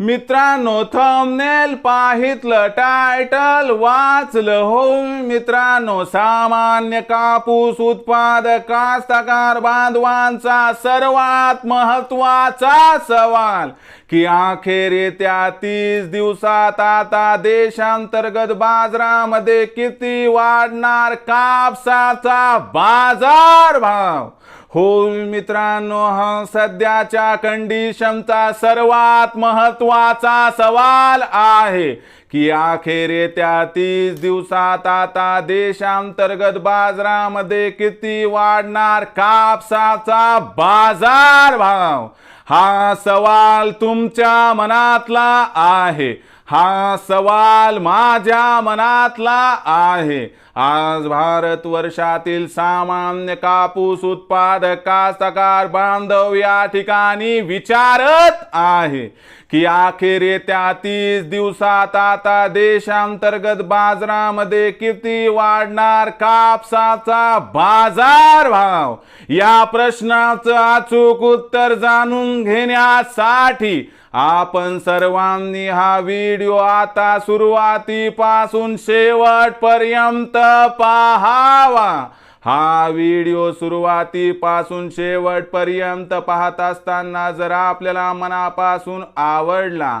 मित्रांनो thumbnail पाहितलं title वाचलं हो मित्रांनो सामान्य कापूस उत्पादक कास्तकार बांधवांचा सर्वात महत्त्वाचा सवाल की अखेर येत्या तीस दिवसात आता देशांतर्गत बाजारामध्ये किती वाढणार कापसाचा बाजार भाव हो मित्रांनो हा सध्याच्या कंडिशनचा सर्वात महत्त्वाचा सवाल आहे. की अखेर येत्या तीस दिवसात आता देशांतर्गत बाजारामध्ये किती वाढणार कापसाचा बाजार भाव? हा सवाल तुमच्या मनातला आहे. हा सवाल माझ्या मनातला आहे. आज भारत वर्षातील सामान्य कापूस उत्पादक कास्तकार बांधव या ठिकाणी विचारत आहे की अखेर येत्या तीस दिवसात आता देशांतर्गत बाजारामध्ये किती वाढणार कापसाचा बाजार भाव? या प्रश्नाचं अचूक उत्तर जाणून घेण्यासाठी आपण सर्वांनी हा व्हिडिओ आता सुरुवातीपासून शेवटपर्यंत पाहावा. हा व्हिडिओ सुरुवातीपासून शेवटपर्यंत पाहत असताना जर आपल्याला मनापासून आवडला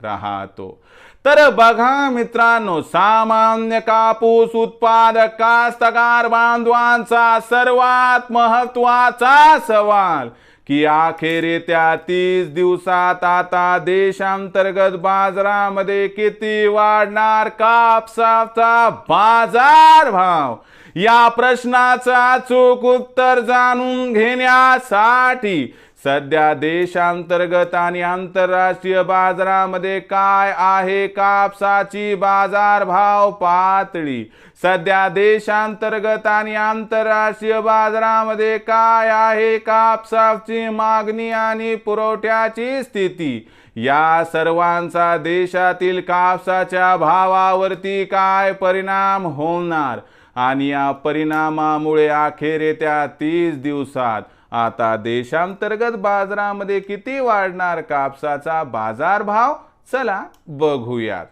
राहतो. तर बघा मित्रांनो सामान्य कापूस उत्पादक कास्तकार बांधवांचा सर्वात महत्त्वाचा सवाल की अखेर येत्या तीस दिवसात आता देशांतर्गत बाजारामध्ये किती वाढणार कापसाचा बाजार भाव या प्रश्नाचा अचूक उत्तर जाणून घेण्यासाठी सध्या देशांतर्गत आणि आंतरराष्ट्रीय बाजारामध्ये काय आहे कापसाची बाजारभाव पातळी? सध्या देशांतर्गत आणि आंतरराष्ट्रीय बाजारामध्ये काय आहे कापसाची मागणी आणि पुरवठ्याची स्थिती? या सर्वांचा देशातील कापसाच्या भावावरती काय परिणाम होणार? आणि या परिणामामुळे अखेर येत्या तीस दिवसात आता देशांतर्गत बाजारामध्ये किती वाढणार कापसाचा बाजारभाव? चला बघूयात.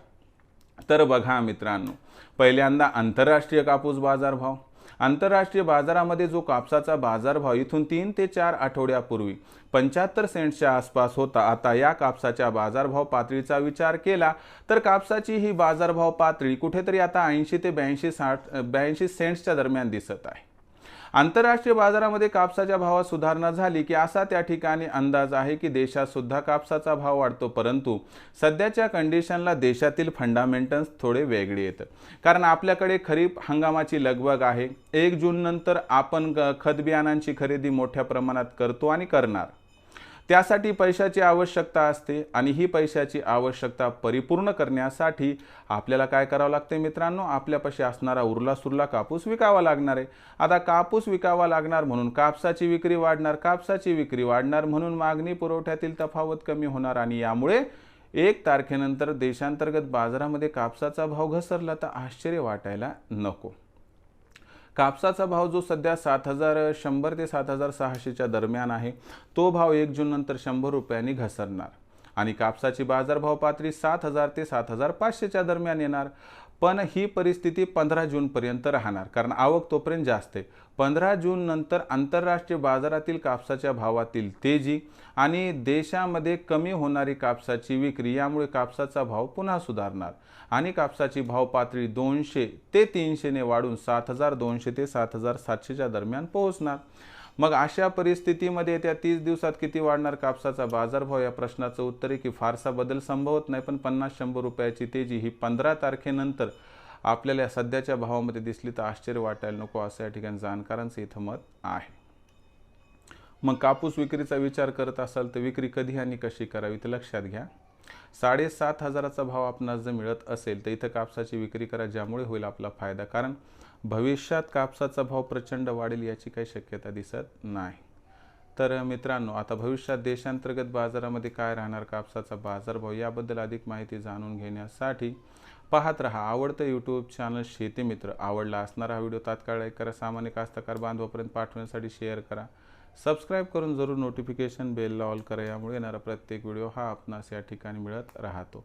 तर बघा मित्रांनो पहिल्यांदा आंतरराष्ट्रीय कापूस बाजारभाव. आंतरराष्ट्रीय बाजारामध्ये जो कापसाचा बाजारभाव इथून तीन ते चार आठवड्यापूर्वी पंच्याहत्तर सेंट्सच्या आसपास होता आता या कापसाच्या बाजारभाव पातळीचा विचार केला तर कापसाची ही बाजारभाव पातळी कुठेतरी आता ऐंशी ते ब्याऐंशी साठ ब्याऐंशी सेंट्सच्या दरम्यान दिसत आहे. आंतरराष्ट्रीय बाजारामध्ये कापसाच्या भावात सुधारणा झाली की असा त्या ठिकाणी अंदाज आहे की देशात सुद्धा कापसाचा भाव वाढतो परंतु सध्याच्या कंडिशनला देशातील फंडामेंटल्स थोडे वेगळे येतं कारण आपल्याकडे खरीप हंगामाची लगबग आहे. एक जून नंतर आपण खत बियाणांची खरेदी मोठ्या प्रमाणात करतो आणि करणार. त्यासाठी पैशाची आवश्यकता असते आणि ही पैशाची आवश्यकता परिपूर्ण करण्यासाठी आपल्याला काय करावं लागते मित्रांनो? आपल्यापाशी असणारा उरला सुरला कापूस विकावा लागणार आहे. आता कापूस विकावा लागणार म्हणून कापसाची विक्री वाढणार कापसाची विक्री वाढणार म्हणून मागणी पुरवठ्यातील तफावत कमी होणार आणि यामुळे एक तारखेनंतर देशांतर्गत बाजारामध्ये कापसाचा भाव घसरला तर आश्चर्य वाटायला नको. कापसाचा भाव जो सध्या सात हजार शंभर ते सात हजार सहाशेच्या दरम्यान आहे तो भाव एक जून नंतर शंभर रुपयांनी घसरणार. आणि कापसाची बाजारभाव पातळी सात हजार ते सात हजार पाचशेच्या दरम्यान येणार. पण ही परिस्थिती पंधरा जूनपर्यंत राहणार कारण आवक तोपर्यंत जास्त आहे. पंधरा जून नंतर आंतरराष्ट्रीय बाजारातील कापसाच्या भावातील तेजी आणि देशामध्ये कमी होणारी कापसाची विक्री यामुळे कापसाचा भाव पुन्हा सुधारणार आणि कापसाची भाव पातळी दोनशे ते तीनशेने वाढून सात हजार दोनशे ते सात हजार सातशेच्या दरम्यान पोहोचणार. मग अशा परिस्थितीमध्ये त्या तीस दिवसात किती वाढणार कापसाचा बाजारभाव? या प्रश्नाचं उत्तर आहे की फारसा बदल संभवत नाही पण पन्नास शंभर रुपयाची तेजी ही पंधरा तारखेनंतर आपल्याला सध्याच्या भावामध्ये दिसली तर आश्चर्य वाटायला नको असं या ठिकाणी जाणकारांचं इथं मत आहे. मग कापूस विक्रीचा विचार करत असाल तर विक्री कधी आणि कशी करावी ते लक्षात घ्या. साडेसात हजाराचा भाव आपणास जर मिळत असेल तर इथं कापसाची विक्री करा ज्यामुळे होईल आपला फायदा. कारण भविष्यात कापसाचा भाव प्रचंड वाढेल याची काही शक्यता दिसत नाही. तर मित्रांनो आता भविष्यात देशांतर्गत बाजारामध्ये काय राहणार कापसाचा बाजारभाव याबद्दल अधिक माहिती जाणून घेण्यासाठी पाहत रहा. आवडतं यूट्यूब चॅनल शेतीमित्र. आवडला असणारा हा व्हिडिओ तात्काळ लाईक करा. सामान्य कास्तकार बांधवापर्यंत पाठवण्यासाठी शेअर करा. सबस्क्राईब करून जरूर नोटिफिकेशन बेलला ऑल करा. यामुळे येणारा प्रत्येक व्हिडिओ हा आपणास या ठिकाणी मिळत राहतो.